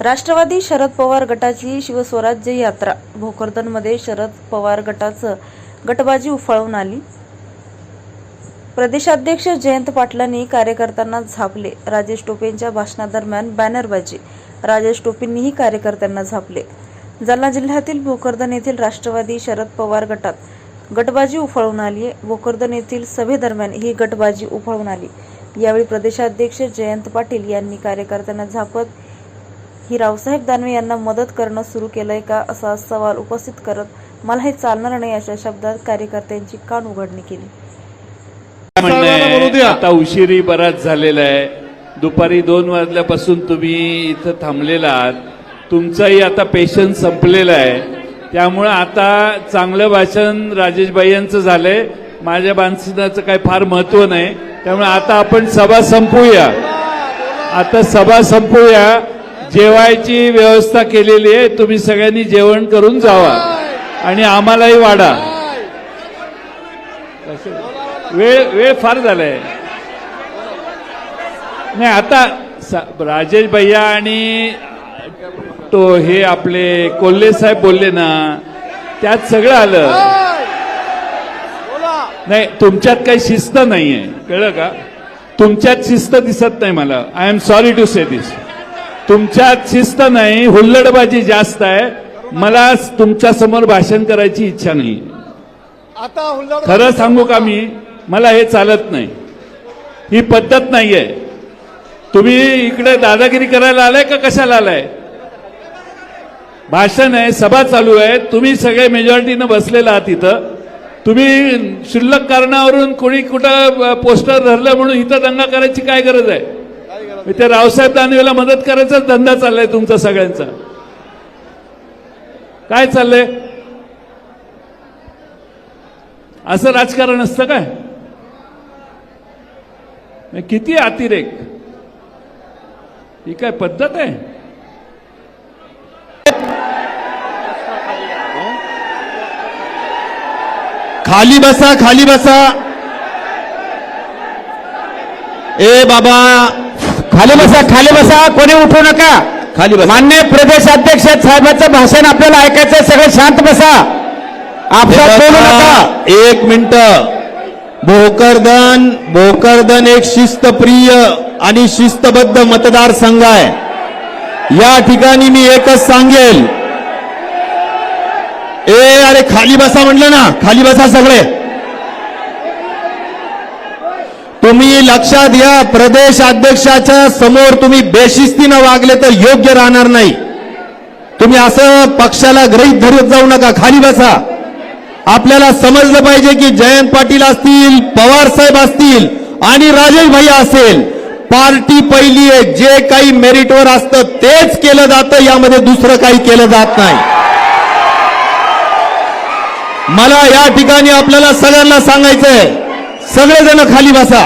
राष्ट्रवादी शरद पवार गटाची शिवस्वराज्य यात्रा. भोकरदनमध्ये शरद पवार गटाचं गटबाजी उफाळून आली. प्रदेशाध्यक्ष जयंत पाटलांनी कार्यकर्त्यांना झापले. राजेश टोपेंच्या भाषणादरम्यान बॅनरबाजी. राजेश टोपेंनीही कार्यकर्त्यांना झापले. जालना जिल्ह्यातील भोकरदन येथील राष्ट्रवादी शरद पवार गटात गटबाजी उफाळून आली भोकरदन येथील सभेदरम्यान ही गटबाजी उफाळून आली. यावेळी प्रदेशाध्यक्ष जयंत पाटील यांनी कार्यकर्त्यांना झापत ही रावसाहेब दानवे यांना मदत करणं सुरू केलंय का असा सवाल उपस्थित करत मला हे चालणार नाही अशा शब्दात कार्यकर्त्यांची कान उघडणी केली. आता उशिरी बराच झालेला आहे. दुपारी दोन वाजल्यापासून तुम्ही इथं थांबलेला आहात. तुमचाही आता पेशन्स संपलेला आहे. त्यामुळे आता चांगलं भाषण राजेशबाई यांचं झालंय. माझ्या भाषणाचं काही फार महत्त्व नाही. त्यामुळे आता आपण सभा संपवूया आता सभा संपवूया जेवायची व्यवस्था केलेली आहे तुम्ही सगळ्यांनी जेवण करून जावा. आणि आम्हालाही वाढा. वेळ वेळ फार झालाय. नाही आता राजेश भैया आणि तो हे आपले कोल्हे साहेब बोलले ना त्यात सगळं आलं. नाही तुमच्यात काही शिस्त नाहीये. कळलं का? तुमच्यात शिस्त दिसत नाही मला. I am sorry to say this तुमच्यात शिस्त नाही हुल्लडबाजी जास्त आहे. मला तुमच्यासमोर भाषण करायची इच्छा नाही. आता खरं सांगू का मी? मला हे चालत नाही. ही पद्धत नाहीये. तुम्ही इकडे दादागिरी करायला आलाय का कशाला आलाय? भाषण आहे सभा चालू आहे. तुम्ही सगळे मेजॉरिटीनं बसलेला आहात इथं. तुम्ही शुल्लक कारणावरून कोणी कुठं पोस्टर धरलं म्हणून इथं दंगा करायची काय गरज आहे? त्या रावसाहेब दानवेला मदत करायचाच धंदा चाललाय तुमचा सगळ्यांचा. काय चाललंय? असं राजकारण असतं काय? किती अतिरेक. ही काय पद्धत आहे? खाली बसा खाली बसा. ए बाबा खाली बसा खाली बसा कोणी उठू नका. खाली बसा. मान्य प्रदेशाध्यक्ष साहेबांचं भाषण आपल्याला ऐकायचं सगळे शांत बसा. बोलू नका. एक मिनिट. भोकरदन भोकरदन एक शिस्तप्रिय आणि शिस्तबद्ध मतदारसंघ आहे. या ठिकाणी मी एकच सांगेल. ए अरे खाली बसा म्हटलं ना. खाली बसा सगळे. तुम्ही लक्षात घ्या प्रदेश अध्यक्षाच्या समोर तुम्ही बेशिस्तीनं वागले तर योग्य राहणार नाही. तुम्ही असं पक्षाला गृहीत धरत जाऊ नका खाली बसा. आपल्याला समजलं पाहिजे की जयंत पाटील असतील पवार साहेब असतील आणि राजेश भाई असेल. पार्टी पहिली आहे जे काही मेरिटवर असतं तेच केलं जातं यामध्ये दुसरं काही केलं जात नाही. मला या ठिकाणी आपल्याला सगळ्यांना सांगायचंय सगळेजण खाली बसा.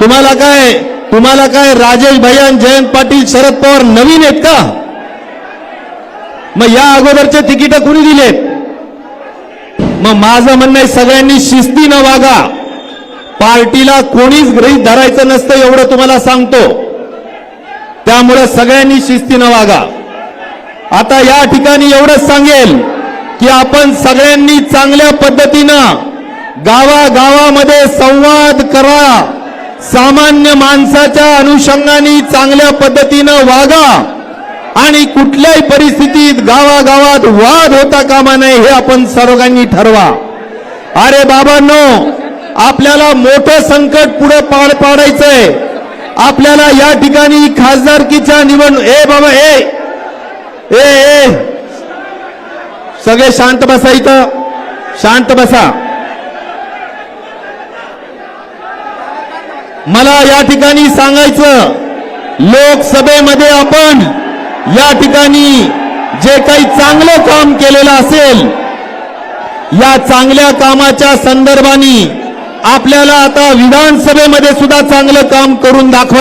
तुम्हाला काय तुम्हाला काय राजेश भैया जयंत पाटील शरद पवार नवीन आहेत का? मग या अगोदरचे तिकीट कुणी दिलेत? मग माझं म्हणणं आहे सगळ्यांनी शिस्तीनं वागा. पार्टीला कोणीच गृहीत धरायचं नसतं एवढं तुम्हाला सांगतो. त्यामुळे सगळ्यांनी शिस्तीनं वागा. आता या ठिकाणी एवढंच सांगेल की आपण सगळ्यांनी चांगल्या पद्धतीनं गावागावामध्ये संवाद करा. सामान्य माणसाच्या अनुषंगाने चांगल्या पद्धतीनं वागा आणि कुठल्याही परिस्थितीत गावागावात वाद होता कामा नये हे आपण सर्वांनी ठरवा. अरे बाबांनो आपल्याला मोठं संकट पुढे पाड पाडायचंय. आपल्याला या ठिकाणी खासदारकीच्या निवडणूक ए बाबा ए ए ए. सगळे शांत बसा इथं. शांत बसा. मला या ठिकाणी सांगायचं लोकसभेमध्ये आपण या ठिकाणी जे काही चांगलं काम केलेलं असेल या चांगल्या कामाच्या संदर्भाने आपल्याला आता विधानसभेमध्ये सुद्धा चांगलं काम करून दाखवा.